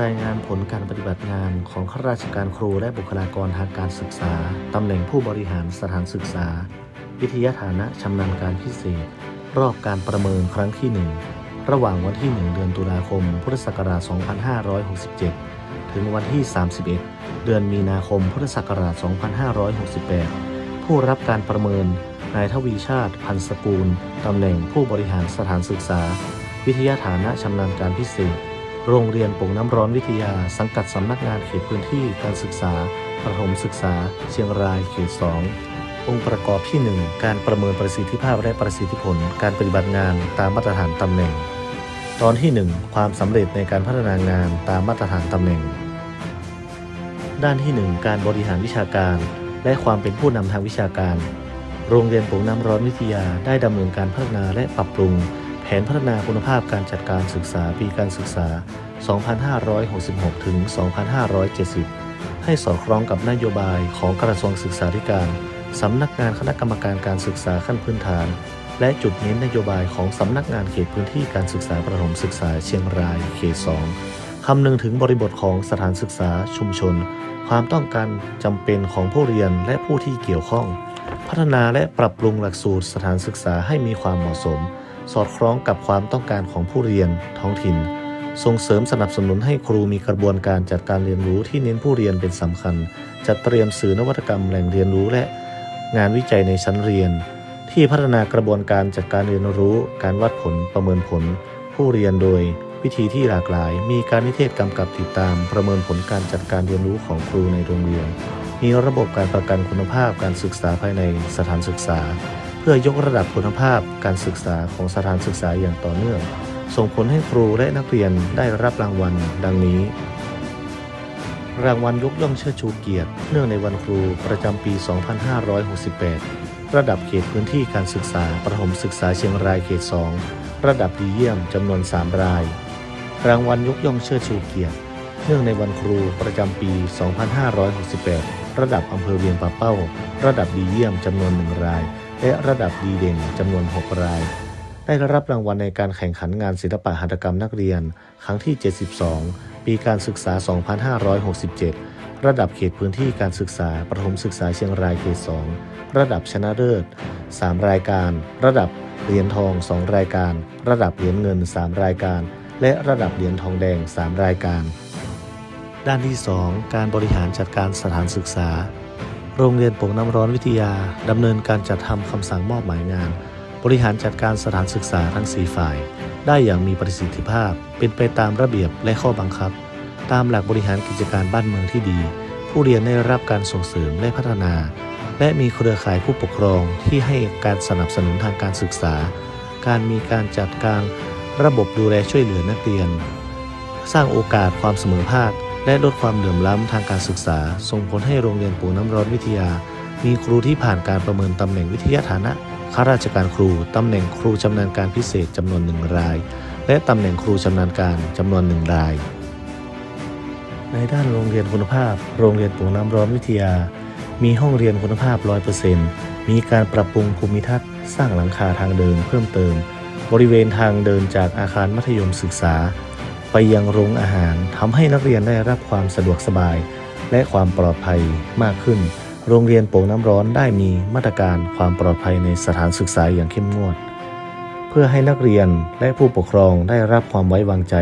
รายงานผลการปฏิบัติงานของข้าราชการครูและบุคลากรทางการศึกษา ตำแหน่งผู้บริหารสถานศึกษา วิทยาฐานะชำนาญการพิเศษ รอบการประเมินครั้งที่ 1 ระหว่างวันที่ 1 เดือนตุลาคม พุทธศักราช 2567 ถึงวันที่ 31 เดือนมีนาคม พุทธศักราช 2568 ผู้รับการประเมิน นายทวีชาติ พันสกุลตำแหน่งผู้บริหารสถานศึกษา วิทยาฐานะชำนาญการพิเศษ โรงเรียนป่งน้ำร้อนวิทยา สังกัดสำนักงานเขตพื้นที่การศึกษาประถมศึกษา เชียงรายเขต 2 องค์ประกอบที่ 1 การประเมินประสิทธิภาพและประสิทธิผล การปฏิบัติงานตามมาตรฐานตำแหน่ง ตอนที่ 1 ความสำเร็จในการพัฒนางานตามมาตรฐานตำแหน่ง ด้านที่ 1 การบริหารวิชาการ และความเป็นผู้นำทางวิชาการ โรงเรียนป่งน้ำร้อนวิทยาได้ดำเนินการพัฒนาและปรับปรุง แผนพัฒนาคุณภาพการจัดการศึกษาปีการศึกษา 2566 ถึง 2570 ให้สอดคล้องกับนโยบายของกระทรวงศึกษาธิการ สำนักงานคณะกรรมการการศึกษาขั้นพื้นฐาน และจุดเน้นนโยบายของสำนักงานเขตพื้นที่การศึกษาประถมศึกษาเชียงรายเขต 2 คำนึงถึงบริบทของสถานศึกษาชุมชน ความต้องการจำเป็นของผู้เรียนและผู้ที่เกี่ยวข้อง พัฒนาและปรับปรุงหลักสูตรสถานศึกษาให้มีความเหมาะสม สอดคล้องกับความต้องการของผู้เรียนท้องถิ่น ส่งเสริมสนับสนุนให้ครูมีกระบวนการจัดการเรียนรู้ที่เน้นผู้เรียนเป็นสำคัญ จัดเตรียมสื่อนวัตกรรมแหล่งเรียนรู้และงานวิจัยในชั้นเรียน ที่พัฒนากระบวนการจัดการเรียนรู้ การวัดผลประเมินผล ผู้เรียนโดย วิธีที่หลากหลาย มีการนิเทศกำกับติดตาม ประเมินผลการจัดการเรียนรู้ของครูในโรงเรียน มีระบบการประกันคุณภาพการศึกษาภายในสถานศึกษา พื่อยกระดับคุณภาพการศึกษาของสถานศึกษาอย่างต่อเนื่อง ส่งผลให้ครูและนักเรียนได้รับรางวัล ดังนี้ รางวัลยกย่องเชิดชูเกียรติ เนื่องในวันครูประจำปี 2568 ระดับเขตพื้นที่การศึกษาประถมศึกษาเชียงรายเขต 2 ระดับดีเยี่ยมจำนวน 3 ราย รางวัลยกย่องเชิดชูเกียรติ เนื่องในวันครูประจำปี 2568 ระดับอำเภอเวียงป่าเป้า ระดับดีเยี่ยมจำนวน1ราย และระดับดีเด่นจำนวน 6 ราย ได้รับรางวัลในการแข่งขันงานศิลปะหัตถกรรมนักเรียน ครั้งที่ 72 ปีการศึกษา 2567 ระดับเขตพื้นที่การศึกษาประถมศึกษาเชียงรายเขต 2 ระดับชนะเลิศ 3 รายการ ระดับเหรียญทอง 2 รายการ ระดับเหรียญเงิน 3 รายการ และระดับเหรียญทองแดง 3 รายการ ด้านที่ 2 การบริหารจัดการสถานศึกษา โรงเรียนโป่งน้ำร้อนวิทยาดำเนินการจัดทำคำสั่งมอบหมายงาน บริหารจัดการสถานศึกษาทั้ง4ฝ่าย ได้อย่างมีประสิทธิภาพ เป็นไปตามระเบียบและข้อบังคับ ตามหลักบริหารกิจการบ้านเมืองที่ดี ผู้เรียนได้รับการส่งเสริมและพัฒนา และมีเครือข่ายผู้ปกครองที่ให้การสนับสนุนทางการศึกษา การมีการจัดการระบบดูแลช่วยเหลือนักเรียน สร้างโอกาสความเสมอภาค และลดความเหลื่อมล้ำทางการศึกษา ส่งผลให้โรงเรียนปูน้ำร้อนวิทยา มีครูที่ผ่านการประเมินตำแหน่งวิทยาฐานะข้าราชการครูตำแหน่งครูชำนาญการพิเศษจำนวนหนึ่งราย และตำแหน่งครูชำนาญการจำนวนหนึ่งราย ในด้านโรงเรียนคุณภาพ โรงเรียนปูน้ำร้อนวิทยา มีห้องเรียนคุณภาพ 100%มีการปรับปรุงภูมิทัศน์ สร้างหลังคาทางเดินเพิ่มเติม บริเวณทางเดินจากอาคารมัธยมศึกษา ไปยังโรงอาหารทำให้นักเรียนได้รับความสะดวกสบาย และความปลอดภัยมากขึ้น โรงเรียนโป่งน้ำร้อนได้มีมาตรการความปลอดภัยในสถานศึกษาอย่างเข้มงวด เพื่อให้นักเรียนและผู้ปกครองได้รับความไว้วางใจ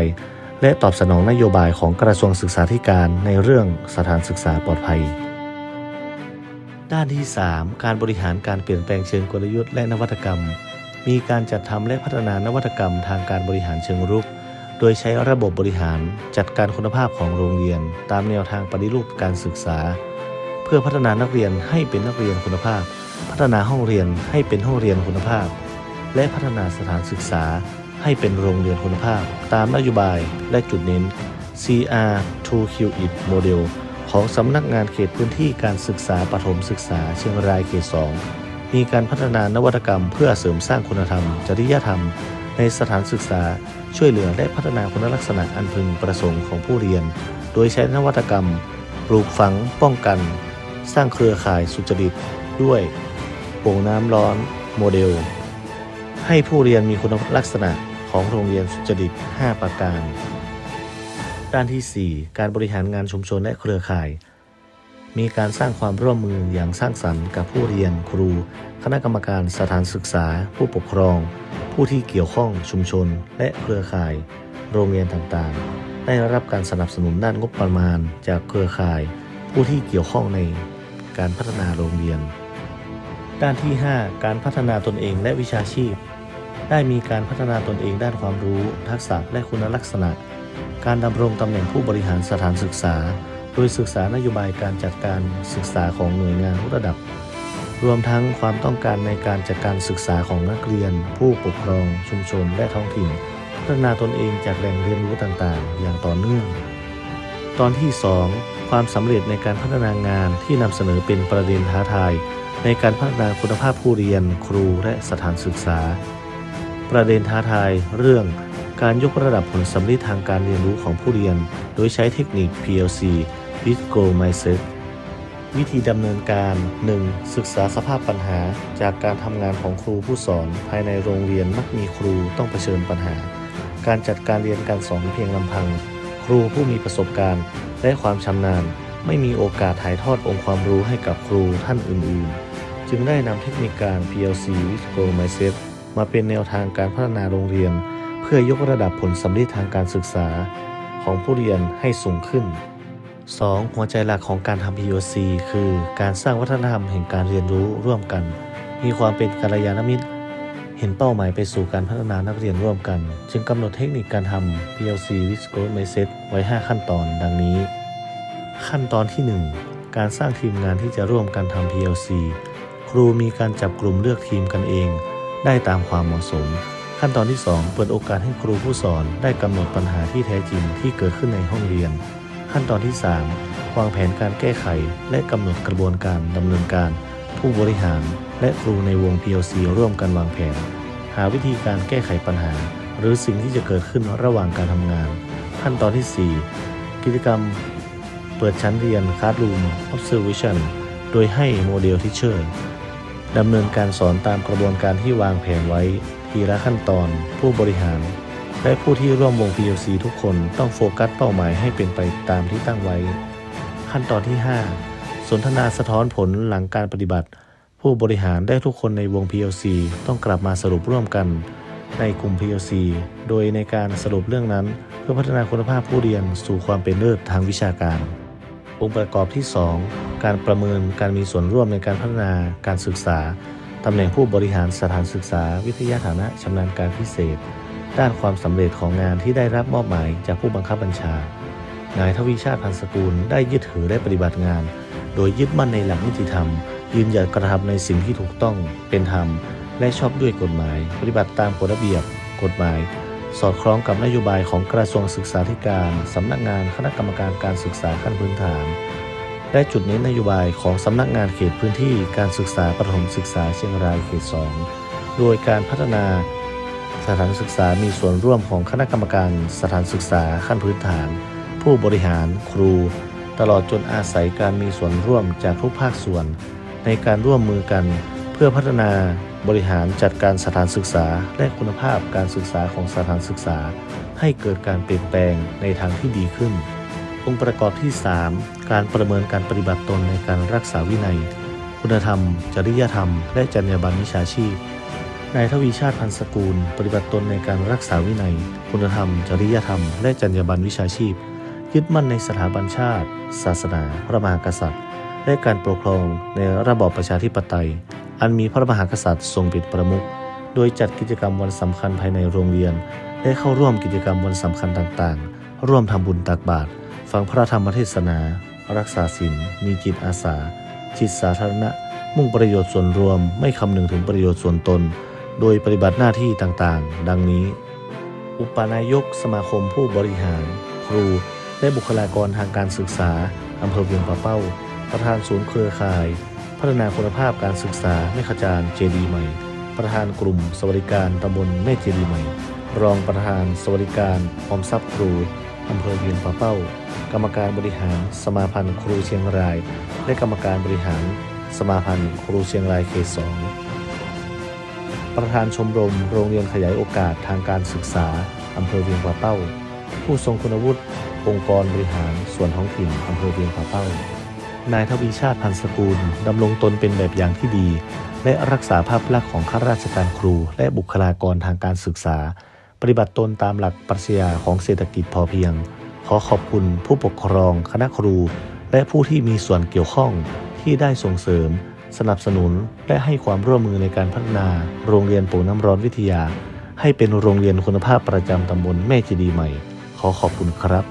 และตอบสนองนโยบายของกระทรวงศึกษาธิการในเรื่องสถานศึกษาปลอดภัย ด้านที่ 3 การบริหารการเปลี่ยนแปลงเชิงกลยุทธ์และนวัตกรรม มีการจัดทำและพัฒนานวัตกรรมทางการบริหารเชิงรุก ดยใช้ระบบบริหารจัดการคุณภาพของโรงเรียน ตามแนวทางปฏิรูปการศึกษา เพื่อพัฒนานักเรียนให้เป็นนักเรียนคุณภาพ พัฒนาห้องเรียนให้เป็นห้องเรียนคุณภาพ และพัฒนาสถานศึกษาให้เป็นโรงเรียนคุณภาพ ตามนโยบายและจุดเน้น CR 2 q i t Model ของสำนักงานเขตพื้นที่การศึกษาปฐมศึกษาเชียงรายเขต 2 มีการพัฒนานวัตกรรมเพื่อเสริมสร้างคุณธรรม จริยธรรม ในสถานศึกษาช่วยเหลือและพัฒนาคุณลักษณะอันพึงประสงค์ของผู้เรียน โดยใช้นวัตกรรม ปลูกฝัง ป้องกัน สร้างเครือข่ายสุจริต ด้วยโป่งน้ำร้อนโมเดล ให้ผู้เรียนมีคุณลักษณะของโรงเรียนสุจริต 5 ประการ ด้านที่ 4 การบริหารงานชุมชนและเครือข่าย มีการสร้างความร่วมมืออย่างสร้างสรรค์กับผู้เรียนครู คณะกรรมการสถานศึกษา ผู้ปกครอง ผู้ที่เกี่ยวข้องชุมชน และเครือข่าย โรงเรียนต่างๆ ได้รับการสนับสนุนด้านงบประมาณ จากเครือข่าย ผู้ที่เกี่ยวข้องในการพัฒนาโรงเรียน ด้านที่ 5 การพัฒนาตนเองและวิชาชีพ ได้มีการพัฒนาตนเองด้านความรู้ ทักษะและคุณลักษณะ การดำรงตำแหน่งผู้บริหารสถานศึกษา โดยศึกษานโยบายการจัดการศึกษาของหน่วยงานทุกระดับ รวมทั้งความต้องการในการจัดการศึกษาของนักเรียน ผู้ปกครอง ชุมชน และท้องถิ่น พัฒนาตนเองจากแหล่งเรียนรู้ต่างๆ อย่างต่อเนื่อง ตอนที่ 2 ความสำเร็จในการพัฒนางานที่นำเสนอเป็นประเด็นท้าทาย ในการพัฒนาคุณภาพผู้เรียน ครูและสถานศึกษา ประเด็นท้าทาย เรื่องการยกระดับผลสำลิดทางการเรียนรู้ของผู้เรียน โดยใช้เทคนิค PLC with g o Mindset วิธีดำเนินการ 1. ศึกษาสภาพปัญหา จากการทำงานของครูผู้สอน ภายในโรงเรียนมักมีครูต้องเผชิญปัญหา การจัดการเรียนการสอนเพียงลำพัง ครูผู้มีประสบการณ์และความชำนาญ ไม่มีโอกาสถ่ายทอดองค์ความรู้ให้กับครูท่านอื่น ๆ จึงได้นำเทคนิคการ PLC with g o Mindset มาเป็นแนวทางการพัฒนาโรงเรียน เพื่อยกระดับผลสำลิดทางการศึกษา ของผู้เรียนให้สูงขึ้น 2. หัวใจหลักของการทำ POC คือการสร้างวัฒนธรรมแห่งการเรียนรู้ร่วมกัน มีความเป็นกัลยาณมิตร เห็นเป้าหมายไปสู่การพัฒนานักเรียนร่วมกัน จึงกำหนดเทคนิคการทำ PLC with g r o w t Mindset ไว้ 5 ขั้นตอนดังนี้ ขั้นตอนที่ 1 การสร้างทีมงานที่จะร่วมกันทำ PLC ครูมีการจับกลุ่มเลือกทีมกันเอง ได้ตามความเหมาะสม ขั้นตอนที่ 2 เปิดโอกาสให้ครูผู้สอนได้กำหนดปัญหาที่แท้จริงที่เกิดขึ้นในห้องเรียน ขั้นตอนที่ 3 วางแผนการแก้ไข และกำหนดกระบวนการดำเนินการ ผู้บริหาร และครูในวง PLC ร่วมกันวางแผน หาวิธีการแก้ไขปัญหา หรือสิ่งที่จะเกิดขึ้นระหว่างการทำงาน ขั้นตอนที่ 4 กิจกรรม เปิดชั้นเรียน Classroom Observation โดยให้โมเดลทิเชอร์ดำเนินการสอนตามกระบวนการที่วางแผนไว้ ทีละขั้นตอน ผู้บริหาร และผู้ที่ร่วมวง PLC ทุกคนต้องโฟกัสเป้าหมายให้เป็นไปตามที่ตั้งไว้ ขั้นตอนที่ 5 สนทนาสะท้อนผลหลังการปฏิบัติ ผู้บริหารได้ทุกคนในวง PLC ต้องกลับมาสรุปร่วมกัน ในกลุ่ม PLC โดยในการสรุปเรื่องนั้น เพื่อพัฒนาคุณภาพผู้เรียนสู่ความเป็นเลิศทางวิชาการ องค์ประกอบที่ 2 การประเมินการมีส่วนร่วมในการพัฒนาการศึกษาตำแหน่งผู้บริหารสถานศึกษา วิทยาฐานะชำนาญการพิเศษ ด้านความสำเร็จของงานที่ได้รับมอบหมายจากผู้บังคับบัญชา นายทวีชาติพันสกุลได้ยึดถือและปฏิบัติงาน โดยยึดมั่นในหลักนิติธรรม ยืนหยัดกระทำในสิ่งที่ถูกต้องเป็นธรรม และชอบด้วยกฎหมาย ปฏิบัติตามกฎระเบียบ กฎหมาย สอดคล้องกับนโยบายของกระทรวงศึกษาธิการสำนักงานคณะกรรมการการศึกษาขั้นพื้นฐาน และจุดเน้นนโยบายของสำนักงานเขตพื้นที่การศึกษาประถมศึกษาเชียงรายเขต 2 โดยการพัฒนา สถานศึกษามีส่วนร่วมของคณะกรรมการสถานศึกษาขั้นพื้นฐาน ผู้บริหารครู ตลอดจนอาศัยการมีส่วนร่วมจากทุกภาคส่วน ในการร่วมมือกัน เพื่อพัฒนาบริหารจัดการสถานศึกษา และคุณภาพการศึกษาของสถานศึกษา ให้เกิดการเปลี่ยนแปลงในทางที่ดีขึ้น องค์ประกอบที่ 3 การประเมินการปฏิบัติตนในการรักษาวินัย คุณธรรม จริยธรรม และจรรยาบรรณวิชาชีพ นายทวีชาติพันสกุลปฏิบัติตนในการรักษาวินัย คุณธรรม จริยธรรม และจรรยาบรรณวิชาชีพ ยึดมั่นในสถาบันชาติ ศาสนา พระมหากษัตริย์ และการปกครองในระบอบประชาธิปไตย อันมีพระมหากษัตริย์ทรงเป็นประมุขโดยจัดกิจกรรมวันสำคัญภายในโรงเรียนและเข้าร่วมกิจกรรมวันสำคัญต่างๆ ร่วมทำบุญตักบาตรฟังพระธรรมเทศนา รักษาศีลมีจิตอาสา จิตสาธารณะ มุ่งประโยชน์ส่วนรวมไม่คำนึงถึงประโยชน์ส่วนตน โดยปฏิบัติหน้าที่ต่างๆ ดังนี้ อุปนายกสมาคมผู้บริหาร ครู และบุคลากรทางการศึกษาอำเภอเวียงป่าเป้า ประธานศูนย์เครือข่าย พัฒนาคุณภาพการศึกษาแม่ขจารเจดีใหม่ ประธานกลุ่มสวัสดิการตำบลแม่เจดีใหม่ รองประธานสวัสดิการออมทรัพย์ครูอำเภอเวียงป่าเป้า กรรมการบริหารสมาพันธ์ครูเชียงราย และกรรมการบริหารสมาพันธ์ครูเชียงรายเขตสอง ประธานชมรมโรงเรียนขยายโอกาสทางการศึกษา อำเภอเวียงป่าเป้า ผู้ทรงคุณวุฒิองค์กรบริหารส่วนท้องถิ่นอำเภอเวียงป่าเป้า นายทวีชาติพันธ์สกุลดำรงตนเป็นแบบอย่างที่ดี และรักษาภาพลักษณ์ของข้าราชการครู และบุคลากรทางการศึกษา ปฏิบัติตนตามหลักปรัชญาของเศรษฐกิจพอเพียง ขอขอบคุณผู้ปกครอง คณะครู และผู้ที่มีส่วนเกี่ยวข้องที่ได้ส่งเสริม สนับสนุนและให้ความร่วมมือในการพัฒนาโรงเรียนโป่น้ำร้อนวิทยา ให้เป็นโรงเรียนคุณภาพประจำตำบลแม่จีดีใหม่ ขอขอบคุณครับ